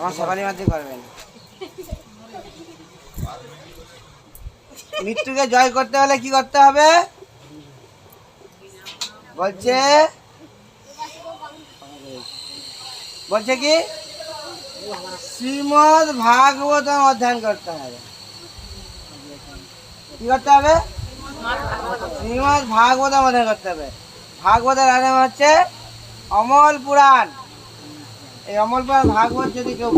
আমার সকালে মাঝে করবেন মৃত্যুকে জয় করতে হলে কি করতে হবে? বলছে বলছে কি? শ্রীমদ ভাগবতম অধ্যয়ন করতে হবে। কি করতে হবে? শ্রীমদ ভাগবতম অধ্যয়ন করতে হবে। ভাগবতের নাম হচ্ছে অমল পুরাণ। ভাগবত যদি কেউ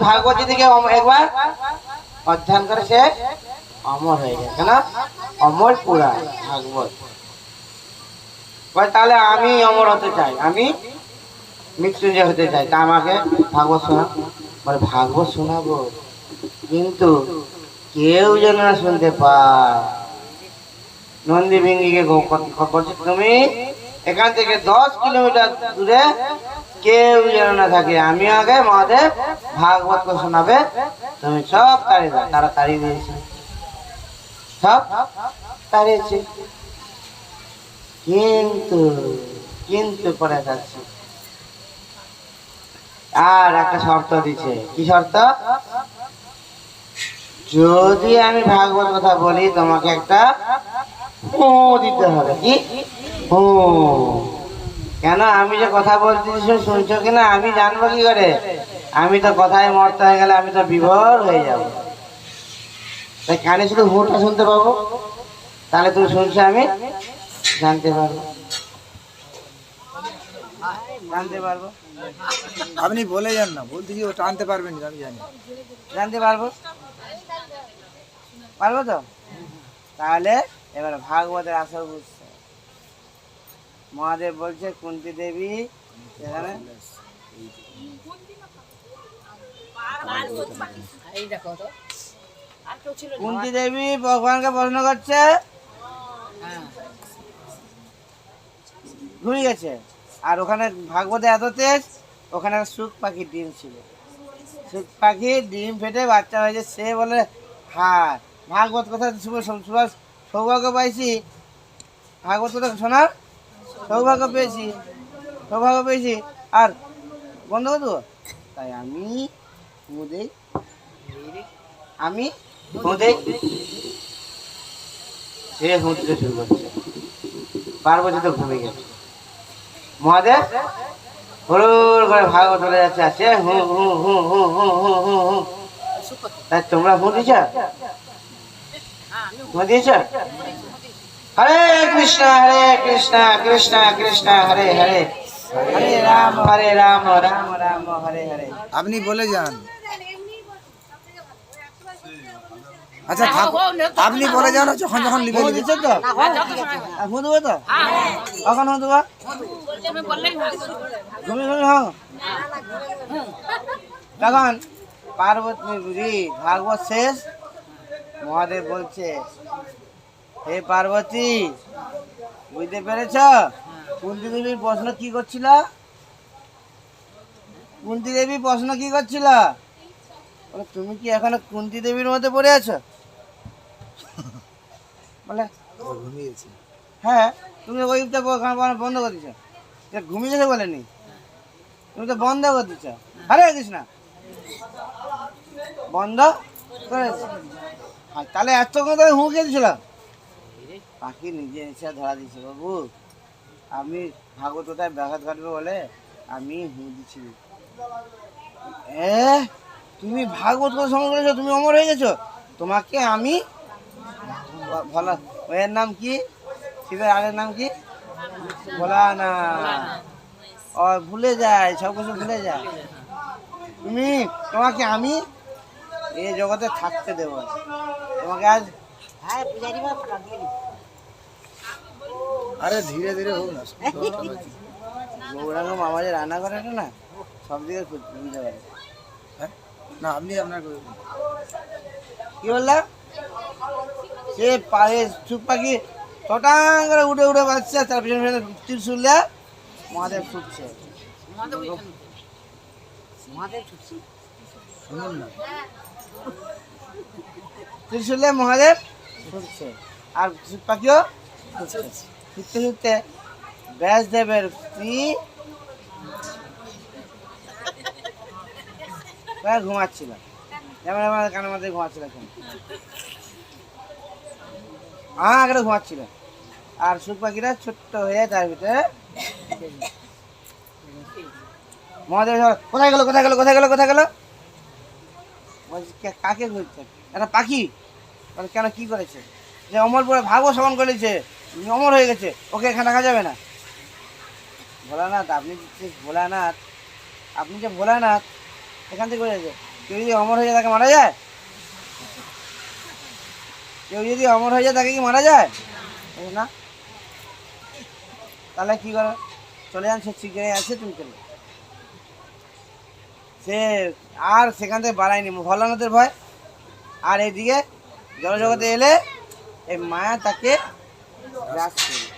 ভাগবত যদি কেউ একবার অধ্যয়ন করে, সে অমর হয়ে যায়। কেন? অমর পুরাণ ভাগবত। তাহলে আমি অমর হতে চাই। আমি মৃত্যুঞ্জয় হতে চাই। তা আমাকে ভাগবত শোনা। ভাগবত শোনাবো। কিন্তু কেউ যেন না শুনতে পায়। নন্দী ভিঙ্গিকে বলছে, তুমি এখান থেকে দশ কিলোমিটার দূরে কেউ যেন না থাকে। আমি আগে মহাদেব ভাগবত শোনাবে। তুমি সব তাড়িয়ে দাও। তারা তাড়িয়ে দিয়েছে। সব তাড়িয়েছে। কিন্তু কিন্তু পরে যাচ্ছে। আর একটা শর্ত দিছে কি শর্ত? যদি আমি ভাগবত কথা বলি, তোমাকে একটা হু দিতে হবে কি? হু। কেন আমি যে কথা বলতেছি শুনছো কিনা আমি জানব কি করে? আমি তো কথায় মরতে হয়ে গেলে আমি তো বিভোর হয়ে যাব। তাই কানে শুধু হুটা শুনতে পাবো? তাহলে তুমি শুনছো আমি জানতে পারব। জানতে পারব। আপনি বলে যান না বলতে কি ও টানতে পারবেন আমি জানি। জানতে পারব? পারব তো? তাহলে এবার ভাগবতের আসল বুঝছে। মহাদেব বলছে কুন্তি দেবী কুন্তি দেবী ভগবানকে প্রশ্ন করছে ঘুরে গেছে। আর ওখানে ভাগবতে এত তেজ ওখানে সুখ পাখির ডিম ছিল। সুখ পাখি ডিম ফেটে বাচ্চা হয়েছে সে বলে হ্যাঁ ভাগবত কথা শুভ শুভ সৌভাগ্য পাইছি। আগরতলা শোনার সৌভাগ্য পেয়েছি সৌভাগ্য পেয়েছি। আর বন্ধ তো তাই আমি মোদে আমি সে হুঁচতে শুরু করছে বার বছর তো ঘুমে গেছে। মহাদেব হরুর করে ভাগ চলে যাচ্ছে আর সে হু হু হু হু হু হু হু তাই তোমরা হুঁটিছ হু হরে কৃষ্ণ হরে কৃষ্ণ কৃষ্ণ কৃষ্ণ হরে হরে। হরে রাম হরে রাম রাম রাম হরে হরে। আপনি বলে যান। আচ্ছা আপনি বলে যান যখন যখন লিখে হু তো। হু দেবো তো? কখন হু দেবো হো তখন পার্বতী বুঝি ভাগবত শেষ মহাদেব বলছে, হে পার্বতী, বুঝতে পেরেছ? কুন্তি দেবীর প্রশ্ন কি করছিল? কুন্তি দেবী প্রশ্ন কি করছিল? তুমি কি এখনও কুন্তি দেবীর মধ্যে পড়ে আছো? বলে হ্যাঁ তুমি ওই বন্ধ করে দিচ্ছ ঘুমিয়ে গেছে বলেনি। তুমি তো বন্ধ করে দিচ্ছ হরে কৃষ্ণ। বন্ধ করেছে। আর তাহলে এত কথা হুঁ কে পাখি নিজে এসে ধরা দিয়েছে বাবু। আমি ভাগবততায় ব্যাঘাত ঘটবে বলে আমি হুঁ দিচ্ছি। এ, তুমি ভাগবত সময় করেছ তুমি অমর হয়ে গেছো। তোমাকে আমি ভালো এর নাম কি? শিবের আগের নাম কি? ভোলা না ও, ভুলে যায়, সব কিছু ভুলে যায়। তুমি, তোমাকে আমি এই জগতে থাকতে দেবো। তোমাকে আজ আরে ধীরে ধীরে হোক না গৌরাঙ্গ মামা যে রান্না করে না সব দিকে বুঝতে পারে হ্যাঁ? না আপনি আপনার কি বললাম সে পায়ে চুপ পাখি টটাং করে উঠে উঠে বাচ্চা তার পিছনে পিছনে ত্রিশুল দেয়া মহাদেব ছুটছে? শুনুন না। ত্রিশুলে মহাদেব। আর পাখিও ছুটতে ছুটতে ব্যাসদেবের স্ত্রী। ঘুমাচ্ছিল। যেমন আমার কানের মধ্যে ঘুমাচ্ছিল এখন। হ্যাঁ আগে ঘুমাচ্ছিল। আর সুখ পাখিরা ছোট্ট হয়ে তার ভিতরে মহাদেব কোথায় গেল কোথায় গেল কোথায় গেল কোথায় গেল? বলছি, "কে- কাকে ঘুরছে একটা পাখি। মানে কেন, কি করেছে? যে অমর পরে ভাগও সমান করেছে অমর হয়ে গেছে, ওকে এখানে রাখা যাবে না। ভোলানাথ, আপনি যে ভোলানাথ, আপনি যে ভোলানাথ, এখান থেকে গেছে কেউ যদি অমর হয়ে যায়, তাকে মারা যায়? কেউ যদি অমর হয়ে যায়, তাকে কি মারা যায়? না। তাহলে কি করে? চলে যান, সে শিখে আছে তুমি চলে। সে আর সেখান থেকে বাড়ায়নি, ভোলানাথের ভয়। আর এইদিকে জলজগতে এলে এই মায়া তাকে গ্রাস করবে।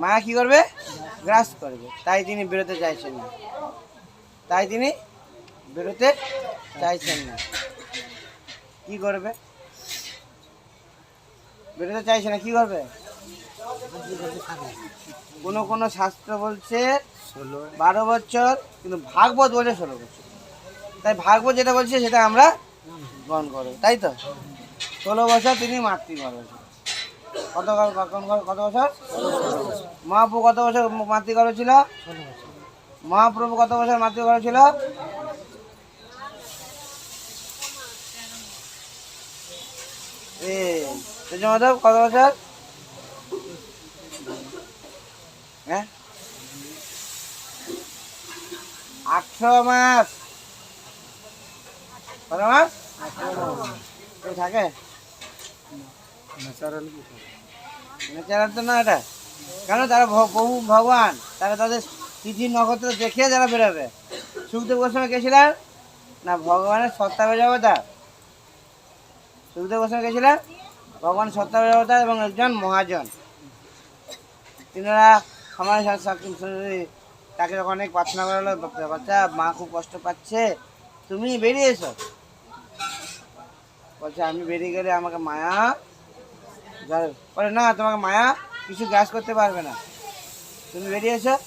মায়া কি করবে? গ্রাস করবে। তাই তিনি বেরোতে চাইছেন না। তাই তিনি বেরোতে চাইছেন না। কি করবে? বেরোতে চাইছে না, কি করবে? কোনো কোনো শাস্ত্র বলছে বারো বছর, কিন্তু ভাগবত বলে ষোলো বছর। তাই ভাগবত যেটা বলছে, সেটা আমরা গ্রহণ করব, তাই তো? ষোলো বছর তিনি মাতৃগর্ভ কত কত বছর? মহাপ্রভু কত বছর মাতৃগর্ভ ছিল? মহাপ্রভু কত বছর মাতৃগর্ভ ছিল? মাধব কত বছর? হ্যাঁ? আটশো মাস কত মাস কেউ থাকে। ন্যাচারাল তো না এটা। কেন? তারা বহু ভগবান। তারা তাদের তিথি নক্ষত্র দেখে যারা বেরোবে। সুখদেব গোস্বামী গেছিলেন? না ভগবানের সত্তা বেজাবতা সুখদেব গোস্বামী গেছিলেন? ভগবান সত্তা বেজাবতা এবং একজন মহাজন। তিনারা আমার তাকে যখন অনেক প্রার্থনা করা হলো "বাচ্চা- মা খুব কষ্ট পাচ্ছে, তুমি বেরিয়ে এসো। বলছে, আমি বেরিয়ে গেলে আমাকে মায়া বলে, না, তোমাকে মায়া কিছু গ্যাস করতে পারবে না। তুমি বেরিয়ে এসো।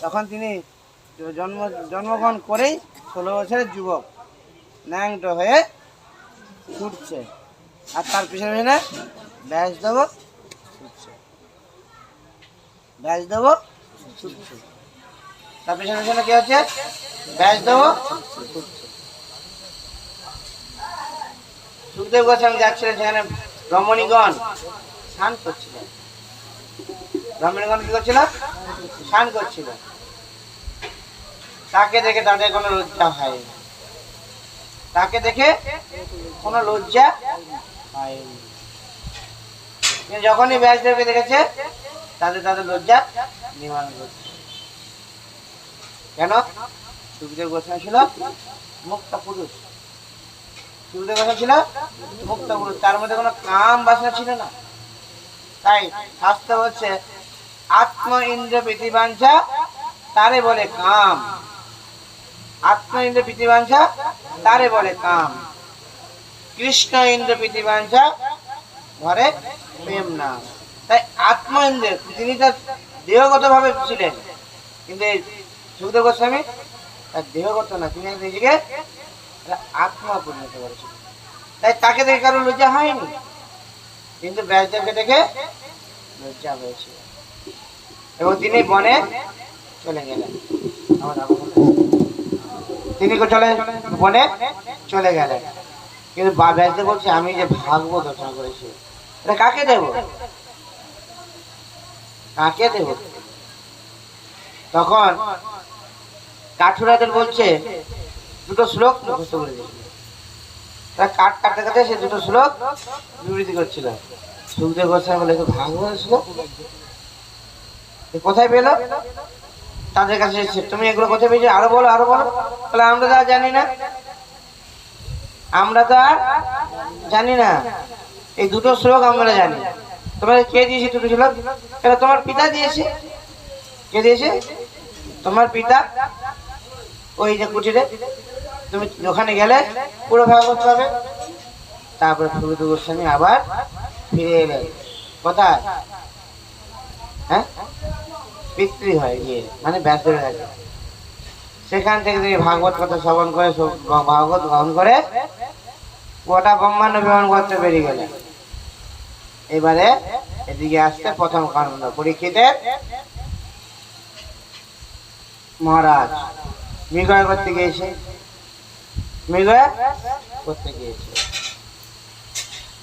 তখন তিনি জন্ম, জন্মগ্রহণ করেই ষোলো বছরের যুবক, ন্যাংট হয়ে ছুটছে। আর তার পিছনে পিছনে ব্যাস দেবো, ছুটছে। ব্যাস দেবো, ছুটছে। তার পিছনে পিছনে কি হচ্ছে? ব্যাস দেবো। সুখদেব গোস্বামী যাচ্ছিলেন সেখানে রমণীগণ স্নান করছিলেন। রমণীগণ কি করছিল? স্নান করছিল। তাকে দেখে তাদের কোনো লজ্জা হয়নি। তাকে দেখে কোনো লজ্জা হয়নি। যখনই ব্যাসদেবকে দেখেছে, তাদের তাদের লজ্জা নিবারণ করছে। কেন? সুখদেব গোস্বামী ছিল মুক্ত পুরুষ। সুখদেব গোস্বামী ছিল মুক্ত পুরুষ। তার মধ্যে কোনো কাম বাসনা ছিল না। তাই শাস্ত্র হচ্ছে আত্ম ইন্দ্র প্রীতিবাঞ্ছা তারে বলে কাম। আত্ম ইন্দ্র প্রীতিবাঞ্ছা তারে বলে কাম। কৃষ্ণ ইন্দ্র প্রীতিবাঞ্ছা ঘরে প্রেম নাম তাই আত্ম ইন্দ্র তিনি তার দেহগত ভাবে ছিলেন। কিন্তু সুখদেব গোস্বামী তার দেহগত না তিনি নিজেকে আত্মা পরিণত করেছিলেন তাই তাকে দেখে কারও লজ্জা হয়নি? কিন্তু ব্যাসদেবকে দেখে লজ্জা হয়েছিল। এবং তিনি বনে চলে গেলেন। তিনি চলে, বনে চলে গেলেন। কিন্তু ব্যাসদেব বলছে, আমি যে ভাগবত রচনা করেছি, এটা কাকে দেব? কাকে দেব? তখন কাঠুরাদের বলছে দুটো শ্লোক মুখস্থ করে দিয়েছিল। কাঠ কাটতে কাটতে সে দুটো শ্লোক বিবৃতি করছিল। সুখদেব গোস্বামী বলে "এ তো ভাগবত শ্লোক। কোথায় পেল? তাদের কাছে এসে, তুমি এগুলো কোথায় পেয়েছ? আরও বলো আরও বলো। তাহলে আমরা তো আর জানি না। আমরা তো আর জানি না। এই দুটো শ্লোক আমরা জানি। তোমাদের কে দিয়েছে দুটো শ্লোক? তোমার পিতা দিয়েছে? কে দিয়েছে? তোমার পিতা ওই যে কুটিরে, তুমি ওখানে গেলে পুরো ভাগবত পাবে তারপরে সুবিধু গোস্বামী আবার ফিরে এলেন কোথায়? হ্যাঁ? পিতৃ হয় গিয়ে মানে ব্যাসের কাছে সেখান থেকে তিনি ভাগবত কথা শ্রবণ করে ভাগবত গ্রহণ করে গোটা ব্রহ্মাণ্ড বিমান করতে বেরিয়ে গেলেন। এবারে এদিকে আসতে প্রথম কাণ্ড পরীক্ষিতের মহারাজ। মৃগয় করতে গিয়েছে মৃগয় করতে গিয়েছে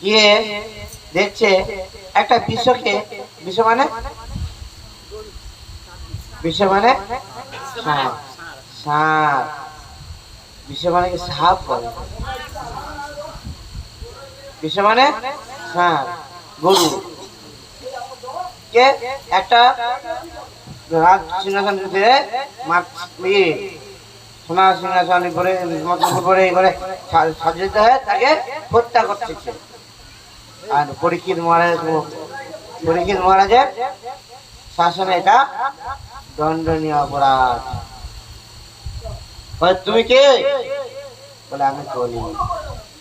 গিয়ে দেখছে একটা বিশ্বকে বিশ্ব মানে? বিশ্ব মানে? সাপ। সাপ। বিশ্ব মানে সাপ বলে? বিশ্ব মানে? সাপ। গরু। কে? একটা সিংহাসন দিয়ে মাছ সোনা সিংহাসন করে মতন করে এই করে সাজিত হয়ে তাকে হত্যা করতেছে আর পরীক্ষিত মহারাজ পরীক্ষিত মহারাজের শাসনে এটা দণ্ডনীয় অপরাধ। বলে, তুমি কে? বলে আমি করি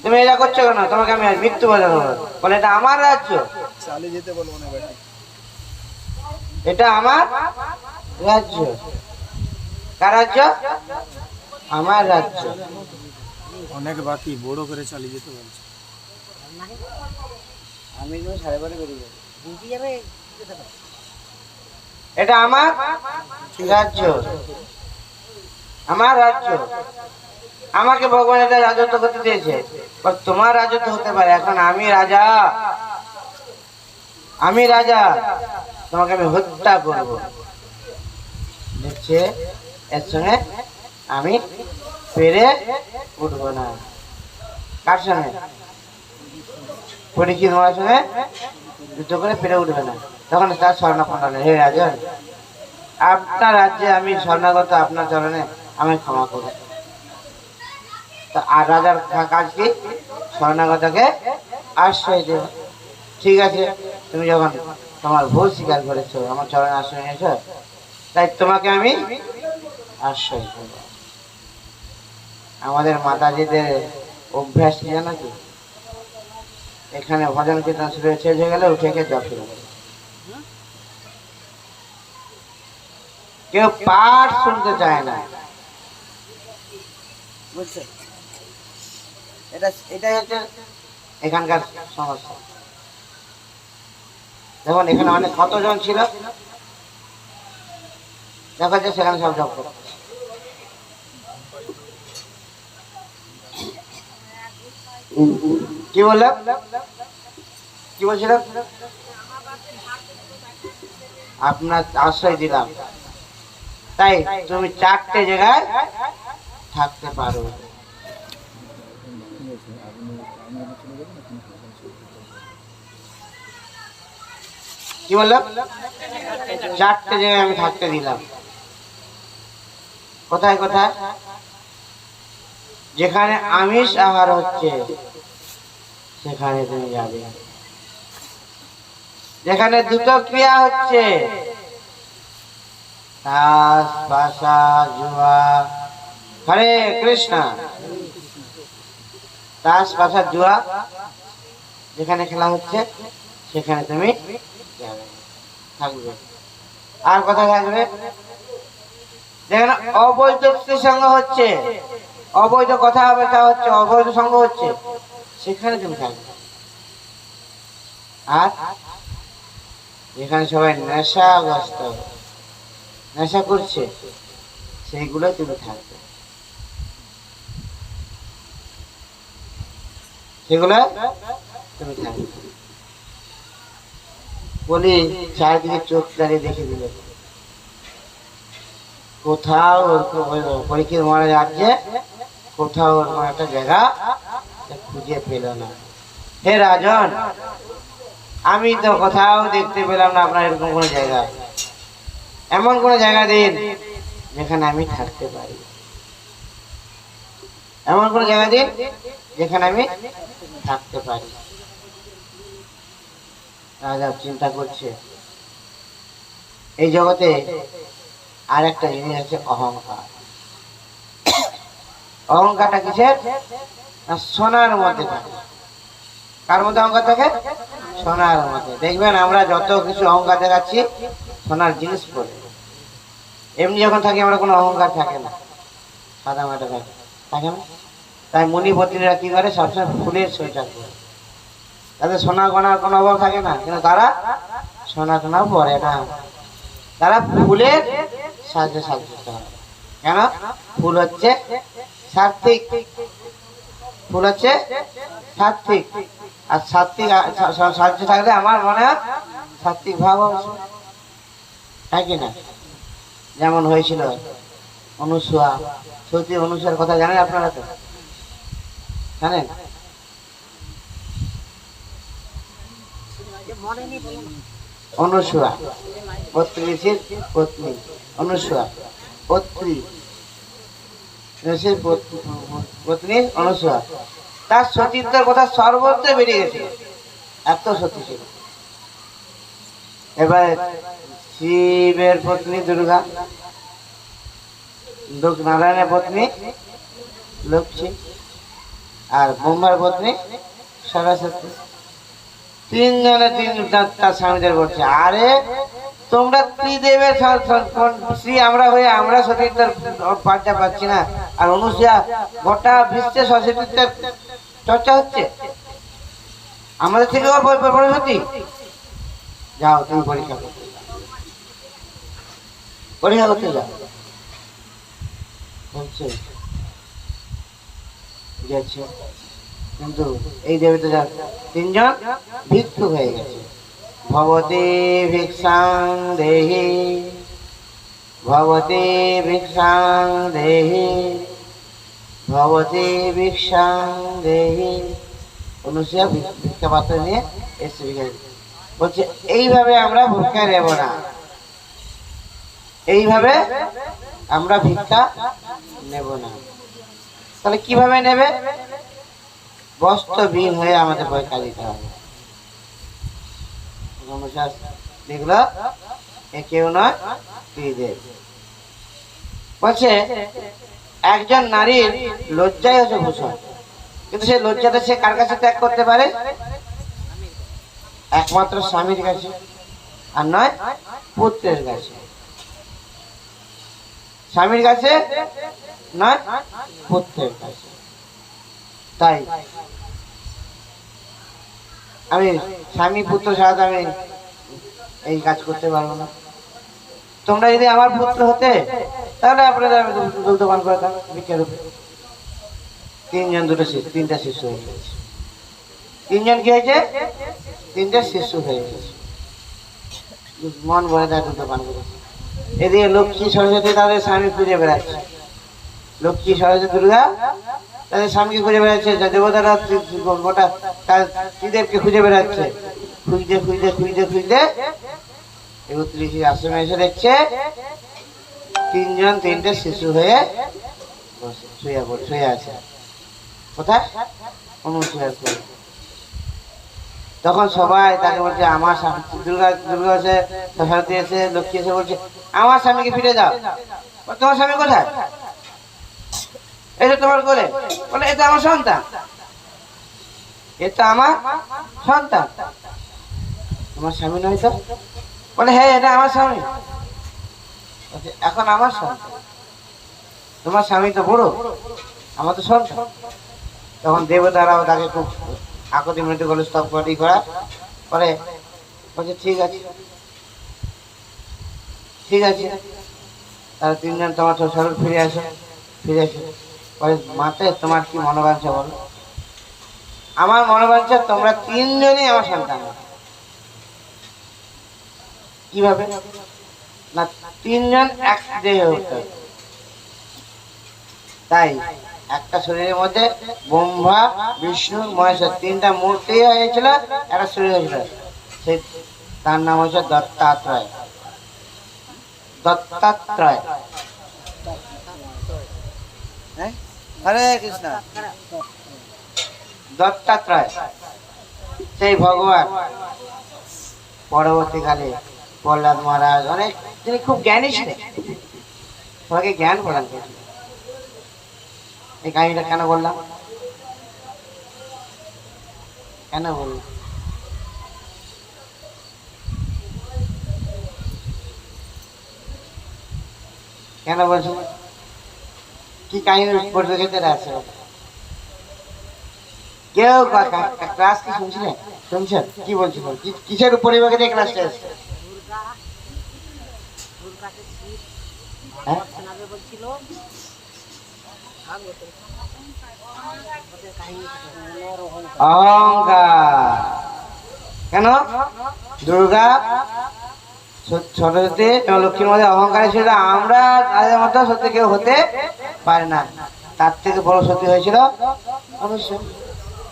তুমি এটা করছ কেন? তোমাকে আমি মৃত্যু বাজাবো বলে এটা আমার রাজ্য। চালিয়ে যেতে বলব না এটা আমার রাজ্য। কার রাজ্য? আমার রাজ্য। অনেক বাকি বড় করে চালিয়ে যেতে বলছে। আমি কিন্তু সাড়ে বারে বেরিয়ে যাব। এটা আমার রাজ্য। আমার রাজ্য। আমাকে ভগবান এটা রাজত্ব করতে দিয়েছে তোমার রাজত্ব হতে পারে। এখন আমি রাজা। আমি রাজা। তোমাকে আমি হত্যা করব। দেখছে এর সঙ্গে আমি পেরে উঠবো না। কার সঙ্গে পরীক্ষিত হওয়ার সঙ্গে যুদ্ধ করে পেরে উঠবে না। তখন তার স্বর্ণকণ্ঠন হে রাজন, আপনার রাজ্যে আমি স্বর্ণাগত আপনার চরণে আমি ক্ষমা করব। তা আর রাজার কাজ কি? স্বর্ণাগতকে আশ্রয় দেব। ঠিক আছে, তুমি যখন তোমার ভুল স্বীকার করেছ, আমার চরণে আশ্রয় নিয়েছো, তাই তোমাকে আমি আশ্রয় দেব। আমাদের মাতাজিদের অভ্যাস কি জানো কি এখানে ভজন কীর্তন শুরু হয়ে শেষ হয়ে গেলে উঠে গিয়ে জপ শুরু করে কেউ পাঠ শুনতে চায় না। বুঝছে? এটা এটাই হচ্ছে এখানকার সমস্যা। দেখুন এখানে অনেক কতজন ছিল? দেখা যাচ্ছে সেখানে সব জব করছে। কি বললাম? কি বলছিলাম? আপনার আশ্রয় দিলাম। তাই তুমি চারটে জায়গায় থাকতে পারো। কি বললাম? চারটে জায়গায় আমি থাকতে দিলাম। কোথায় কোথায়? যেখানে আমিষ আহার হচ্ছে, সেখানে তুমি যাবে। যেখানে দুটো ক্রিয়া হচ্ছে, তাস, বাসা, জুয়া, হরে কৃষ্ণ। তাস, বাসা, জুয়া, যেখানে খেলা হচ্ছে, সেখানে তুমি যাবে, থাকবে। আর কথা থাকবে, যেখানে অবৈধ সঙ্গ হচ্ছে অবৈধ কথাবার্তা হচ্ছে অবৈধ সঙ্গ হচ্ছে। সেখানে তুমি থাকবে। আর যেখানে সবাই নেশাগ্রস্ত নেশা করছে সেইগুলো তুমি থাকবে। সেগুলো তুমি থাকবে। বলি, চারিদিকে চোখ দাঁড়িয়ে দেখে দিলে। কোথাও পরীক্ষিত মহারাজ রাজ্যে কোথাও ওরকম একটা জায়গা খুঁজে পেল না। হে রাজন, আমি তো কোথাও দেখতে পেলাম না আপনার এরকম কোনো জায়গা। এমন কোনো জায়গা দিন যেখানে আমি থাকতে পারি। এমন কোনো জায়গা দিন যেখানে আমি থাকতে পারি। রাজা চিন্তা করছে, এই জগতে আর একটা জিনিস আছে অহংকার। অহংকারটা কিসের? না, সোনার মধ্যে থাকে। কার মধ্যে অহংকার থাকে? সোনার মতো দেখবেন আমরা যত কিছু অহংকার দেখাচ্ছি, সোনার জিনিস পরে এমনি যখন থাকি, আমরা কোনো অহংকার থাকে না। সাদা মাটা থাকে। থাকে না? তাই পত্নীরা কি করে? সবসময় ফুলের সোয়েটার পরে। তাদের সোনা গনার কোনো অভাব থাকে না, কিন্তু তারা সোনা টোনা পরে না। তারা ফুলের সাহায্যে সাহায্য কেন? ফুল হচ্ছে সাত্বিক ফুল হচ্ছে? সাত্বিক আর সাত্বিক সাহায্য থাকলে আমার মনে হয় সাত্বিক ভাব আছে তাই কি না? যেমন হয়েছিল অনুসুয়া। সত্যি অনুসুয়ার কথা জানেন আপনারা তো? জানেন? অনুসুয়া। পত্রিশীর পত্নী। অনুসুয়া। পত্রী। পত্নী তার সতীত্বের কথা সর্বত্র বেরিয়ে গেছে। এত ছিল। এবার শিবের পত্নী দুর্গা নারায়ণের পত্নী লক্ষ্মী, আর ব্রহ্মার পত্নী সরস্বতী। তিনজনে তিন তার স্বামীদের বলছে, আরে তোমরা ত্রিদেবের শ্রী আমরা হয়ে, আমরা সতীর্থের পাঠটা পাচ্ছি না। আর অনুসূয়া গোটা বিশ্বে সতীর্থের চর্চা হচ্ছে। আমাদের থেকে সত্যি। যাও, তুমি পরীক্ষা করতে। পরীক্ষা করতে যাও। কিন্তু এই দেবীতে যা তিনজন ভিক্ষুক হয়ে গেছে। ভিক্ষাং দেহি ভিক্ষাং দেহি ভিক্ষাং দেহি ভিক্ষা পাত্র নিয়ে এসে বলছে, এইভাবে আমরা ভিক্ষা নেব না। এইভাবে আমরা ভিক্ষা নেব না। তাহলে কীভাবে নেবে? বস্ত্রবিহীন হয়ে আমাদের পরীক্ষা দিতে হবে। কেউ নয় বলছে, একজন নারীর লজ্জাই হচ্ছে ভূষণ। কিন্তু সেই লজ্জাটা সে কার কাছে ত্যাগ করতে পারে? একমাত্র স্বামীর কাছে, আর নয়, পুত্রের কাছে। স্বামীর কাছে নয়, পুত্রের কাছে। তাই আমি স্বামী পুত্র তো আমি এই কাজ করতে পারব না। তোমরা যদি আমার পুত্র হতে, তাহলে আপনাদের আমি দোকান করতাম উপরে। তিনজন দুটো শিশু তিনটা শিশু হয়ে গেছে। তিনজন কি হয়েছে? তিনটা শিশু হয়ে গেছে। মন ভরে দেয় দুধ দোকান করেছে এদিকে লক্ষ্মী সরস্বতী তাদের স্বামী খুঁজে বেড়াচ্ছে। লক্ষ্মী সরস্বতী দুর্গা তাদের স্বামীকে খুঁজে বেড়াচ্ছে দেবতারা ত্রি- ত্রি- গোটা তার ত্রিদেবকে খুঁজে বেড়াচ্ছে। খুঁজতে খুঁজতে খুঁজতে খুঁজতে ঋষির আশ্রমে এসে দেখছে, তিনজন, তিনটে শিশু হয়ে আছে। কোথায়? তখন সবাই তাকে বলছে, আমার স্বামী দুর্গা দুর্গা এসে সরস্বতী এসে লক্ষ্মী এসে বলছে, আমার স্বামীকে ফিরে দাও। তোমার স্বামী কোথায়? এটা তোমার কোলে বলে, এটা আমার সন্তান। এটা আমার সন্তান। তোমার স্বামী নয় তো? বলে হ্যাঁ এটা আমার স্বামী। এখন আমার সন্তান। তোমার স্বামী তো বড়, আমার তো সন্তান। তখন দেবতারাও তাকে খুব আকতি মৃত্যু করে স্তব করি করা পরে বলছে, ঠিক আছে। ঠিক আছে। তারা তিনজন তোমার শ্বশুর ফিরে আসে ফিরে আসে। তোমার কি মনোবাঞ্ছা বলো? আমার মনোবাঞ্ছা, তোমরা তিনজনই আমার সন্তান। কীভাবে? না, তিনজন এক তাই, একটা শরীরের মধ্যে ব্রহ্মা, বিষ্ণু, মহেশ্বর, তিনটা মূর্তি হয়েছিল, একটা শরীর হয়েছিল। সেই তার নাম হচ্ছে দত্তাত্রয়। দত্তাত্রয়। হরে কৃষ্ণ। দত্তাত্রয়। সেই ভগবান। পরবর্তীকালে প্রহ্লাদ মহারাজ অনেক তিনি খুব জ্ঞানী ছিলেন। তোমাকে জ্ঞান এই কাহিনীটা কেন বললাম? কেন বললাম? কেন বলছো? কি কাহিনী পরিপ্রেক্ষিতে আছে কেউ ক্লাস কি শুনছিলেন শুনছেন কি বলছিল কিসের পরিপ্রেক্ষিতে ক্লাসটা এসছে? অহংকার। কেন? দুর্গা? ছ- সরস্বতী এবং লক্ষ্মীর মধ্যে অহংকার ছিল। আমরা তাদের মতো সত্যি কেউ হতে পারে না। তার থেকে বড় সত্যি হয়েছিল অবশ্যই